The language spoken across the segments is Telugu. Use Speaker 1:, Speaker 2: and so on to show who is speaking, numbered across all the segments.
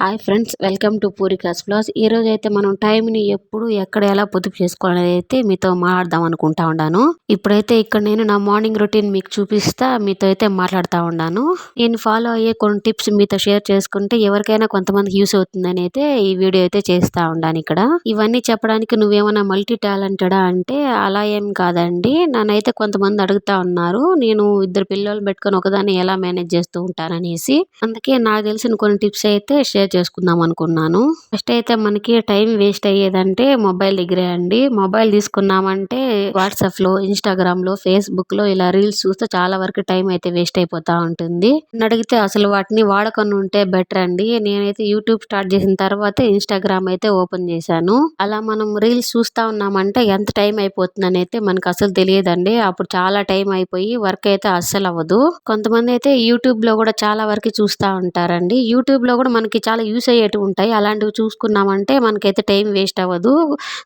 Speaker 1: హాయ్ ఫ్రెండ్స్ వెల్కమ్ టు పూరికాస్ బ్లాస్ ఈ రోజు అయితే మనం టైంని ఎప్పుడు ఎక్కడ ఎలా పొదుపు చేసుకోవాలని అయితే మీతో మాట్లాడదాం అనుకుంటా ఉన్నాను. ఇప్పుడైతే ఇక్కడ నేను నా మార్నింగ్ రొటీన్ మీకు చూపిస్తా మీతో అయితే మాట్లాడుతూ ఉన్నాను. నేను ఫాలో అయ్యే కొన్ని టిప్స్ మీతో షేర్ చేసుకుంటే ఎవరికైనా కొంతమందికి యూస్ అవుతుందని అయితే ఈ వీడియో అయితే చేస్తూ ఉన్నాను ఇక్కడ. ఇవన్నీ చెప్పడానికి నువ్వేమైనా మల్టీ టాలెంటెడా అంటే అలా ఏం కాదండి. నన్నైతే కొంతమంది అడుగుతా ఉన్నారు నేను ఇద్దరు పిల్లలు పెట్టుకొని ఒకదాన్ని ఎలా మేనేజ్ చేస్తూ ఉంటాననేసి. అందుకే నాకు తెలిసిన కొన్ని టిప్స్ అయితే షేర్ చేసుకుందాం అనుకున్నాను. ఫస్ట్ అయితే మనకి టైం వేస్ట్ అయ్యేదంటే మొబైల్ దగ్గరే అండి. మొబైల్ తీసుకున్నామంటే వాట్సాప్లో ఇన్స్టాగ్రామ్లో ఫేస్బుక్లో ఇలా రీల్స్ చూస్తే చాలా వరకు టైం అయితే వేస్ట్ అయిపోతా ఉంటుంది. అడిగితే అసలు వాటిని వాడకుండా ఉంటే బెటర్ అండి. నేనైతే యూట్యూబ్ స్టార్ట్ చేసిన తర్వాత ఇన్స్టాగ్రామ్ అయితే ఓపెన్ చేశాను. అలా మనం రీల్స్ చూస్తా ఉన్నామంటే ఎంత టైం అయిపోతుందని అయితే మనకు అసలు తెలియదండి. అప్పుడు చాలా టైం అయిపోయి వర్క్ అయితే అస్సలు అవ్వదు. కొంతమంది అయితే యూట్యూబ్లో కూడా చాలా వరకు చూస్తా ఉంటారండి. యూట్యూబ్లో కూడా మనకి చాలా చాలా యూస్ అయ్యేటివి ఉంటాయి. అలాంటివి చూసుకున్నామంటే మనకైతే టైం వేస్ట్ అవ్వదు.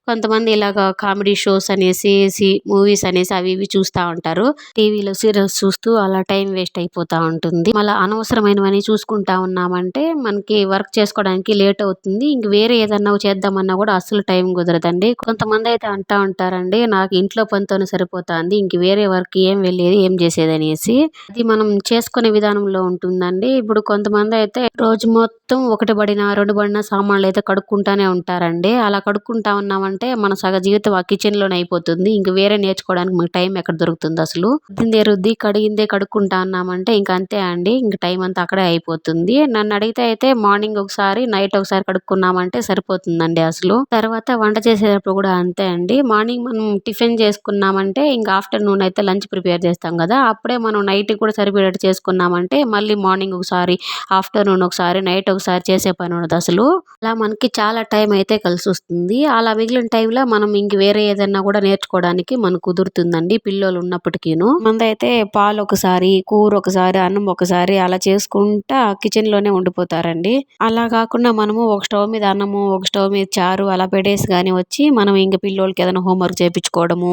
Speaker 1: కొంతమంది ఇలాగ కామెడీ షోస్ అనేసి మూవీస్ అనేసి అవి ఇవి చూస్తూ ఉంటారు. టీవీలో సీరియల్స్ చూస్తూ అలా టైం వేస్ట్ అయిపోతూ ఉంటుంది. మళ్ళీ అనవసరమైనవన్నీ చూసుకుంటా ఉన్నామంటే మనకి వర్క్ చేసుకోవడానికి లేట్ అవుతుంది. ఇంక వేరే ఏదన్నా చేద్దామన్నా కూడా అస్సలు టైం కుదరదండి. కొంతమంది అయితే అంటా ఉంటారండి నాకు ఇంట్లో పనితోనే సరిపోతుంది. ఇంక వేరే వర్క్ ఏం వెళ్ళేది ఏం చేసేది అనేసి. అది మనం చేసుకునే విధానంలో ఉంటుందండి. ఇప్పుడు కొంతమంది అయితే రోజు మొత్తం ఒకటి పడిన రెండు పడిన సామాన్లు అయితే కడుక్కుంటానే ఉంటారండి. అలా కడుక్కుంటా ఉన్నామంటే మన సగ జీవితం ఆ కిచెన్లోనే అయిపోతుంది. ఇంక వేరే నేర్చుకోవడానికి మీకు టైం ఎక్కడ దొరుకుతుంది అసలు? రుద్దిందే రుద్ది కడిగిందే కడుక్కుంటా ఉన్నామంటే ఇంక అంతే అండి. ఇంక టైం అంతా అక్కడే అయిపోతుంది. నన్ను అడిగితే అయితే మార్నింగ్ ఒకసారి నైట్ ఒకసారి కడుక్కున్నామంటే సరిపోతుందండి అసలు. తర్వాత వంట చేసేటప్పుడు కూడా అంతే అండి. మార్నింగ్ మనం టిఫిన్ చేసుకున్నామంటే ఇంకా ఆఫ్టర్నూన్ అయితే లంచ్ ప్రిపేర్ చేస్తాం కదా. అప్పుడే మనం నైట్ కూడా సరిపోయేటట్టు చేసుకున్నామంటే మళ్ళీ మార్నింగ్ ఒకసారి ఆఫ్టర్నూన్ ఒకసారి నైట్ ఒకసారి చేసే పని ఉండదు అసలు. అలా మనకి చాలా టైం అయితే కలిసి వస్తుంది. అలా మిగిలిన టైంలో మనం ఇంక వేరే ఏదైనా కూడా నేర్చుకోవడానికి మనకు కుదురుతుందండి పిల్లలు ఉన్నప్పటికీను. మందైతే పాలు ఒకసారి కూర ఒకసారి అన్నం ఒకసారి అలా చేసుకుంటా కిచెన్లోనే ఉండిపోతారండి. అలా కాకుండా మనము ఒక స్టవ్ మీద అన్నము ఒక స్టవ్ మీద చారు అలా పెట్టేసి కానీ వచ్చి మనం ఇంక పిల్లోళ్ళకి ఏదైనా హోంవర్క్ చేయించుకోవడము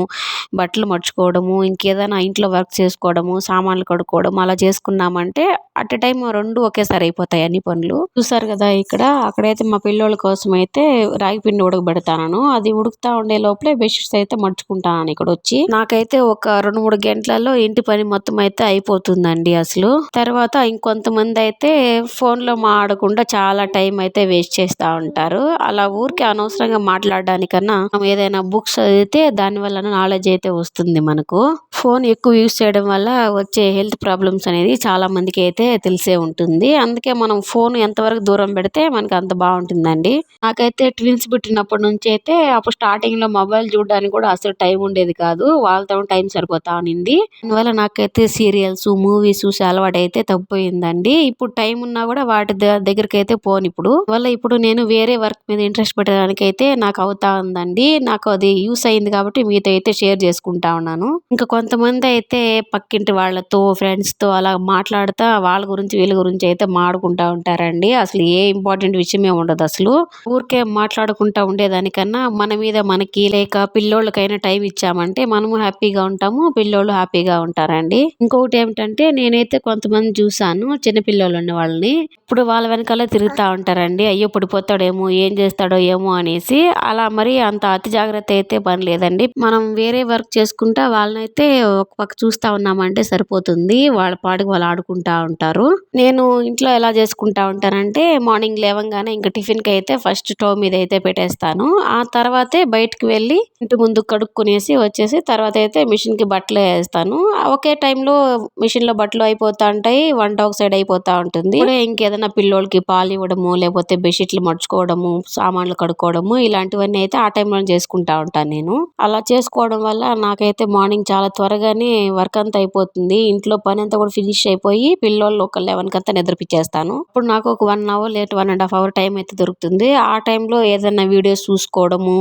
Speaker 1: బట్టలు మర్చుకోవడము ఇంకేదైనా ఇంట్లో వర్క్ చేసుకోవడము సామాన్లు కడుక్కోవడం అలా చేసుకున్నామంటే అట్ ఎ టైం రెండు ఒకేసారి అయిపోతాయి అన్ని పనులు. చూసారు కదా ఇక్కడ. అక్కడైతే మా పిల్లోళ్ళ కోసం అయితే రాగి పిండి ఉడకబెడతాను అది ఉడుకుతా ఉండే లోపలే బెడ్షీట్స్ అయితే మర్చుకుంటాను ఇక్కడ వచ్చి నాకైతే ఒక రెండు మూడు గంటలలో ఇంటి పని మొత్తం అయితే అయిపోతుందండి అసలు. తర్వాత ఇంకొంతమంది అయితే ఫోన్లో మాడకుండా చాలా టైం అయితే వేస్ట్ చేస్తూ ఉంటారు. అలా ఊరికే అనవసరంగా మాట్లాడడానికన్నా మనం ఏదైనా బుక్స్ చదివితే దాని వల్ల నాలెడ్జ్ అయితే వస్తుంది మనకు. ఫోన్ ఎక్కువ యూస్ చేయడం వల్ల వచ్చే హెల్త్ ప్రాబ్లమ్స్ అనేది చాలా మందికి అయితే తెలిసే ఉంటుంది. అందుకే మనం ఫోన్ ఎంతవరకు దూరం పెడితే మనకి అంత బాగుంటుందండి. నాకైతే ట్విన్స్ పుట్టినప్పటి నుంచి అయితే అప్పుడు స్టార్టింగ్లో మొబైల్ చూడడానికి కూడా అసలు టైం ఉండేది కాదు. వాళ్ళతో టైం సరిపోతా ఉన్నింది అందువల్ల నాకైతే సీరియల్స్ మూవీస్ చూసే అలవాటు అయితే తప్పిపోయిందండి. ఇప్పుడు టైం ఉన్నా కూడా వాటి దగ్గరికి అయితే పోను ఇప్పుడు. వల్ల ఇప్పుడు నేను వేరే వర్క్ మీద ఇంట్రెస్ట్ పెట్టడానికి అయితే నాకు అవుతా ఉందండి. నాకు అది యూస్ అయింది కాబట్టి మీతో అయితే షేర్ చేసుకుంటా ఉన్నాను. ఇంకా కొంతమంది అయితే పక్కింటి వాళ్ళతో ఫ్రెండ్స్తో అలా మాట్లాడుతా వాళ్ళ గురించి వీళ్ళ గురించి అయితే మాడుకుంటా ఉంటారండి. అసలు ఏ ఇంపార్టెంట్ విషయమే ఉండదు అసలు. ఊరికే మాట్లాడుకుంటా ఉండేదానికన్నా మన మీద మనకి లేక పిల్లోళ్ళకైనా టైం ఇచ్చామంటే మనము హ్యాపీగా ఉంటాము పిల్లోళ్ళు హ్యాపీగా ఉంటారండి. ఇంకొకటి ఏమిటంటే నేనైతే కొంతమంది చూసాను చిన్న పిల్లోళ్ళు ఉన్న వాళ్ళని. ఇప్పుడు వాళ్ళ వెనకాల తిరుగుతూ ఉంటారండి. అయ్యో పడిపోతాడేమో ఏం చేస్తాడో ఏమో అనేసి. అలా మరి అంత అతి జాగ్రత్త అయితే పని లేదండి. మనం వేరే వర్క్ చేసుకుంటా వాళ్ళనైతే ఒక పక్క చూస్తా ఉన్నామంటే సరిపోతుంది. వాళ్ళ పాటికి వాళ్ళు ఆడుకుంటా ఉంటారు. నేను ఇంట్లో ఎలా చేసుకుంటా ఉంటానంటే మార్నింగ్ లేవంగానే ఇంకా టిఫిన్కి అయితే ఫస్ట్ స్టవ్ మీద అయితే పెట్టేస్తాను. ఆ తర్వాతే బయటకు వెళ్ళి ఇంటి ముందు కడుక్కునేసి వచ్చేసి తర్వాత అయితే మిషన్కి బట్టలు వేస్తాను. ఒకే టైంలో మిషన్లో బట్టలు అయిపోతా ఉంటాయి వంట ఒక సైడ్ అయిపోతూ ఉంటుంది. ఇంకేదైనా పిల్లోళ్ళకి పాలు ఇవ్వడము లేకపోతే బెడ్షీట్లు మడుచుకోవడము సామాన్లు కడుక్కోవడము ఇలాంటివన్నీ అయితే ఆ టైంలో చేసుకుంటా ఉంటాను నేను. అలా చేసుకోవడం వల్ల నాకైతే మార్నింగ్ చాలా త్వరగానే వర్క్ అంతా అయిపోతుంది. ఇంట్లో పని అంతా కూడా ఫినిష్ అయిపోయి పిల్లోళ్ళు ఒక లెవెన్ కంతా నిద్రపిచ్చేస్తాను. ఇప్పుడు నాకు ఒక one hour late one and half hour time అయితే దొరుకుతుంది. ఆ టైంలో ఏదైనా వీడియోస్ చూసుకోవడము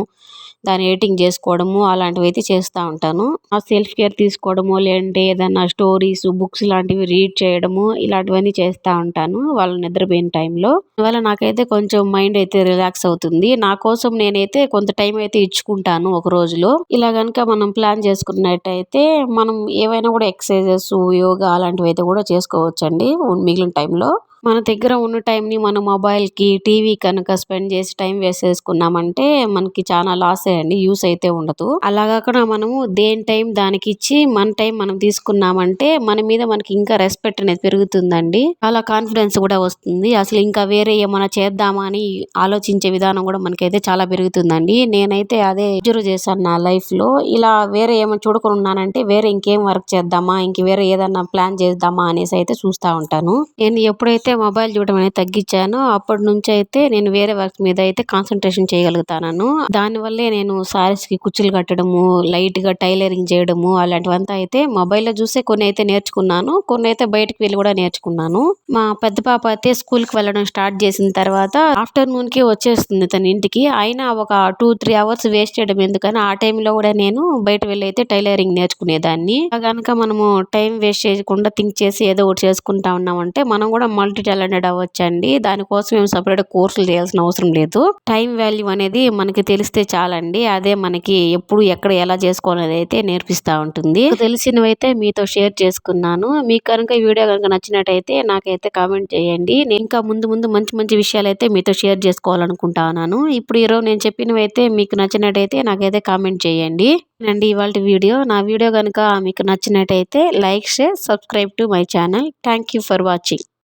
Speaker 1: దాని ఎడిటింగ్ చేసుకోవడము అలాంటివి అయితే చేస్తూ ఉంటాను. ఆ సెల్ఫ్ కేర్ తీసుకోవడము లేదంటే ఏదైనా స్టోరీస్ బుక్స్ లాంటివి రీడ్ చేయడము ఇలాంటివన్నీ చేస్తూ ఉంటాను వాళ్ళు నిద్రపోయిన టైంలో ఇవాళ నాకైతే కొంచెం మైండ్ అయితే రిలాక్స్ అవుతుంది. నా కోసం నేనైతే కొంత టైం అయితే ఇచ్చుకుంటాను ఒక రోజులో. ఇలా కనుక మనం ప్లాన్ చేసుకున్నట్టయితే మనం ఏవైనా కూడా ఎక్సర్సైజెస్ యోగా అలాంటివి అయితే కూడా చేసుకోవచ్చండి మిగిలిన టైంలో మన దగ్గర ఉన్న టైంని మన మొబైల్కి టీవీ కనుక స్పెండ్ చేసి టైం వేస్ట్ చేసుకున్నామంటే మనకి చాలా లాస్ అండి యూస్ అయితే ఉండదు. అలా కాకుండా మనము దేని టైం దానికి ఇచ్చి మన టైం మనం తీసుకున్నామంటే మన మీద మనకి ఇంకా రెస్పెక్ట్ అనేది పెరుగుతుందండి. అలా కాన్ఫిడెన్స్ కూడా వస్తుంది. అసలు ఇంకా వేరే ఏమైనా చేద్దామా అని ఆలోచించే విధానం కూడా మనకైతే చాలా పెరుగుతుందండి. నేనైతే అదే అబ్జర్వ్ చేశాను నా లైఫ్లో. ఇలా వేరే ఏమైనా చూడకుండా ఉన్నానంటే వేరే ఇంకేం వర్క్ చేద్దామా ఇంక వేరే ఏదన్నా ప్లాన్ చేద్దామా అనేసి అయితే చూస్తా ఉంటాను. నేను ఎప్పుడైతే మొబైల్ చూడడం అనేది తగ్గించాను. అప్పటి నుంచి అయితే నేను వేరే వర్క్ మీద అయితే కాన్సన్ట్రేషన్ చేయగలుగుతాను దానివల్లే నేను సారీస్కి కుచ్చులు కట్టడము లైట్గా టైలరింగ్ చేయడము అలాంటివంతా అయితే మొబైల్లో చూసే కొన్ని అయితే నేర్చుకున్నాను. కొన్ని అయితే బయటకు వెళ్ళి కూడా నేర్చుకున్నాను. మా పెద్ద పాప అయితే స్కూల్కి వెళ్ళడం స్టార్ట్ చేసిన తర్వాత ఆఫ్టర్నూన్కి వచ్చేస్తుంది తన ఇంటికి. అయినా ఒక టూ త్రీ అవర్స్ వేస్ట్ చేయడం ఎందుకని ఆ టైంలో కూడా నేను బయట వెళ్ళి అయితే టైలరింగ్ నేర్చుకునేదాన్ని. కనుక మనము టైం వేస్ట్ చేయకుండా థింక్ చేసి ఏదో ఒకటి చేసుకుంటా ఉన్నామంటే మనం కూడా మల్టీ టాలెంటెడ్ అవ్వచ్చండి. దానికోసం మేము సపరేట్ కోర్సులు చేయాల్సిన అవసరం లేదు. టైం వాల్యూ అనేది మనకి తెలిస్తే చాలండి. అదే మనకి ఎప్పుడు ఎక్కడ ఎలా చేసుకోవాలనేది అయితే నేర్పిస్తూ ఉంటుంది. తెలిసినవి అయితే మీతో షేర్ చేసుకున్నాను. మీకు కనుక ఈ వీడియో కనుక నచ్చినట్టయితే నాకైతే కామెంట్ చేయండి. నేను ఇంకా ముందు ముందు మంచి మంచి విషయాలు అయితే మీతో షేర్ చేసుకోవాలనుకుంటున్నాను. ఇప్పుడు ఈరోజు నేను చెప్పినవి అయితే మీకు నచ్చినట్టయితే నాకైతే కామెంట్ చేయండి. అండి ఇవాళ వీడియో. నా వీడియో కనుక మీకు నచ్చినట్టయితే like share subscribe to my channel thank you for watching